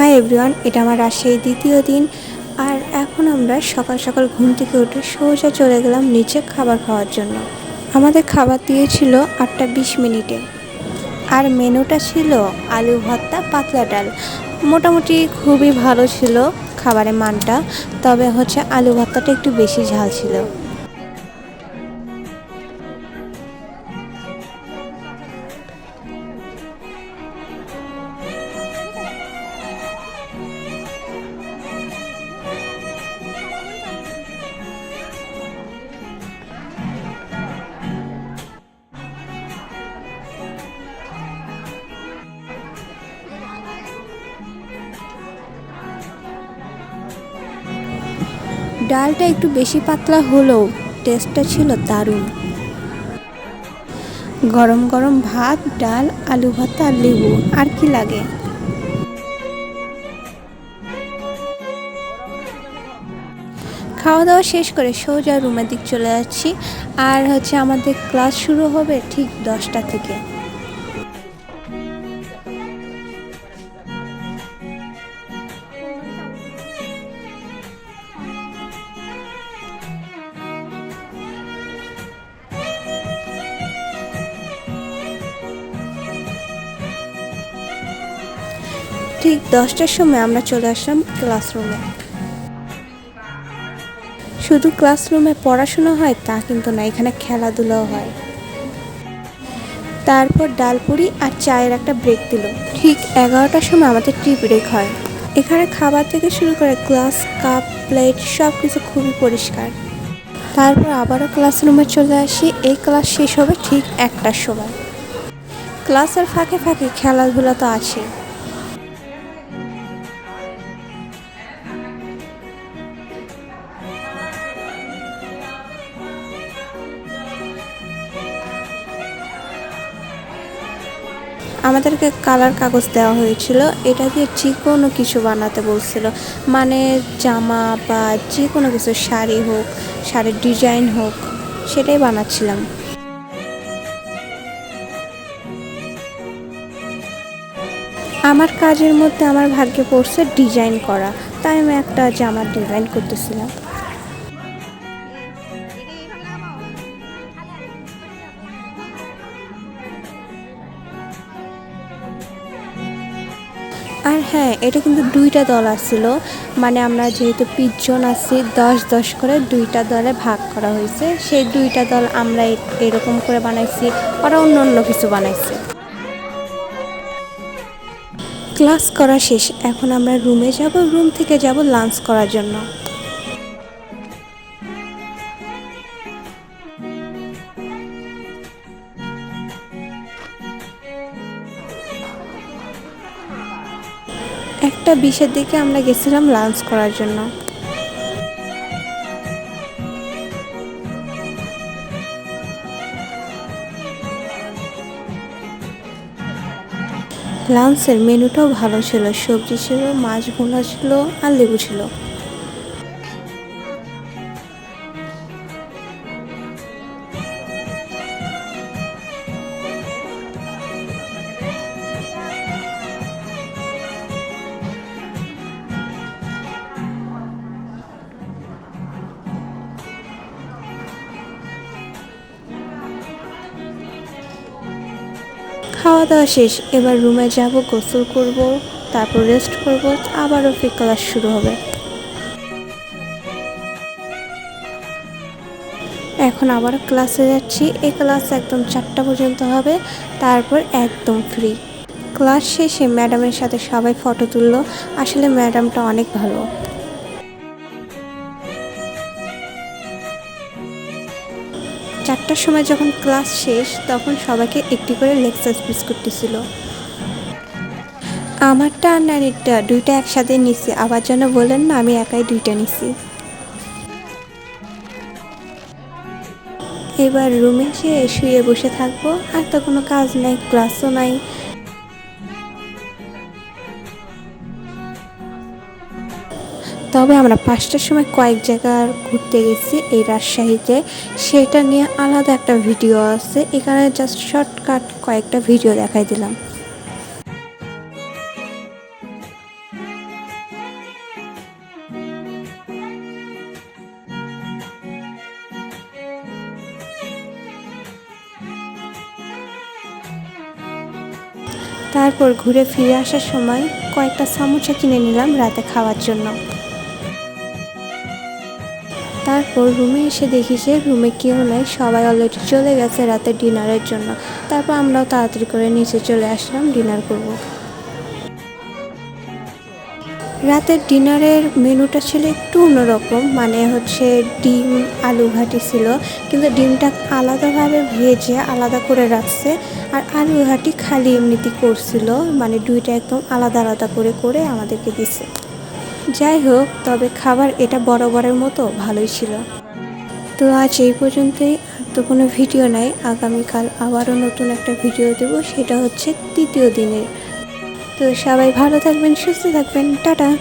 Hi everyone, এটা আমার রাজশাহীর দ্বিতীয় দিন। আর এখন আমরা সকাল সকাল ঘুম থেকে উঠে সোজা চলে গেলাম নিচে খাবার খাওয়ার জন্য। আমাদের খাবার দিয়েছিল আটটা বিশ মিনিটে। আর মেনুটা ছিল আলু ভর্তা, পাতলা ডাল। মোটামুটি খুবই ভালো ছিল খাবারের মানটা, তবে হচ্ছে আলু ভর্তাটা একটু বেশি ঝাল ছিল। ডালটা একটু বেশি পাতলা হলেও টেস্টটা ছিল দারুণ। গরম গরম ভাত, ডাল, আলু ভাতা আর লেবু, আর কি লাগে? খাওয়া দাওয়া শেষ করে সোজা রুমের দিক চলে যাচ্ছি, আর হচ্ছে আমাদের ক্লাস শুরু হবে ঠিক দশটা থেকে। ঠিক দশটার সময় আমরা চলে আসলাম ক্লাসরুমে। শুধু ক্লাসরুমে পড়াশোনা হয় তা কিন্তু না, এখানে খেলাধুলাও হয়। তারপর ডালপুরি আর চায়ের একটা ব্রেক দিল। ঠিক এগারোটার সময় আমাদের টি ব্রেক হয়। এখানে খাবার থেকে শুরু করে গ্লাস কাপ প্লেট সব কিছু খুবই পরিষ্কার। তারপর আবারও ক্লাসরুমে চলে আসি। এই ক্লাস শেষ হবে ঠিক একটার সময়। ক্লাসের ফাঁকে ফাঁকে খেলাধুলা তো আছে আমাদেরকে কালার কাগজ দেওয়া হয়েছিল। এটা দিয়ে যে কোনো কিছু বানাতে বলছিল। মানে জামা বা যে কোনো কিছু, শাড়ি হোক, শাড়ির ডিজাইন হোক, সেটাই বানাচ্ছিলাম। আমার কাজের মধ্যে আমার ভাগ্যে পড়ছে ডিজাইন করা। তাই আমি একটা জামার ডিজাইন করতেছিলাম। আর হ্যাঁ এটা কিন্তু দুইটা দল আসছিল। মানে আমরা যেহেতু পিজন আছি, দশ দশ করে দুইটা দলে ভাগ করা হয়েছে। সেই দুইটা দল আমরা এরকম করে বানাইছি, ওরা অন্য অন্য কিছু বানাইছে। ক্লাস করা শেষ, এখন আমরা রুমে যাব রুম থেকে যাব লাঞ্চ করার জন্য। একটা বিশের দিকে আমরা গেছিলাম লাঞ্চ করার জন্য। লাঞ্চের মেনুটাও ভালো ছিল। সবজি ছিল, মাছ ভুনা ছিল আর লেবু ছিল। খাওয়া দাওয়া শেষ, এবার রুমে যাব, গোসল করব, তারপর রেস্ট করব, আবারও ফির ক্লাস শুরু হবে। এখন আবার ক্লাসে যাচ্ছি এই ক্লাস একদম চারটা পর্যন্ত হবে, তারপর একদম ফ্রি ক্লাস শেষে ম্যাডামের সাথে সবাই ফটো তুললো, আসলে ম্যাডামটা অনেক ভালো। চারটার সময় যখন ক্লাস শেষ, তখন সবাইকে একটি করে লেকচার স্পিচ করতেছিল আমারটা আর নানিরটা দুইটা একসাথে নিছি। আবার যেন বলেন না, আমি একাই দুইটা নিছি। এবার রুমে এসে শুয়ে বসে থাকব, আর তো কোনো কাজ নাই ক্লাসও নাই। তবে আমরা পাঁচটার সময় কয়েক জায়গা ঘুরতে গেছি এই রাজশাহীতে। সেটা নিয়ে আলাদা একটা ভিডিও আছে। এখানে জাস্ট শর্টকাট কয়েকটা ভিডিও দেখাই দিলাম। তারপর ঘুরে ফিরে আসার সময় কয়েকটা সামোসা কিনে নিলাম রাতে খাওয়ার জন্য। তারপর রুমে এসে দেখি যে রুমে কেউ নাই, সবাই অলরেডি চলে গেছে রাতে ডিনারের জন্য। তারপর আমরাও তাড়াতাড়ি করে নিচে চলে আসলাম ডিনার করব। রাতের ডিনারের মেনুটা ছিল একটু অন্যরকম মানে হচ্ছে ডিম, আলু ঘাটি ছিল, কিন্তু ডিমটা আলাদাভাবে ভেজে আলাদা করে রাখছে, আর আলু ঘাটি খালি এমনিতেই করছিল মানে দুইটা একদম আলাদা আলাদা করে করে আমাদেরকে দিছে। যাই হোক তবে খাবার এটা বরাবরের মতো ভালোই ছিল। তো আজ এই পর্যন্তই। আর তো কোনো ভিডিও নাই। আগামীকাল আবারও নতুন একটা ভিডিও দেব। সেটা হচ্ছে তৃতীয় দিনের। তো সবাই ভালো থাকবেন, সুস্থ থাকবেন। টাটা।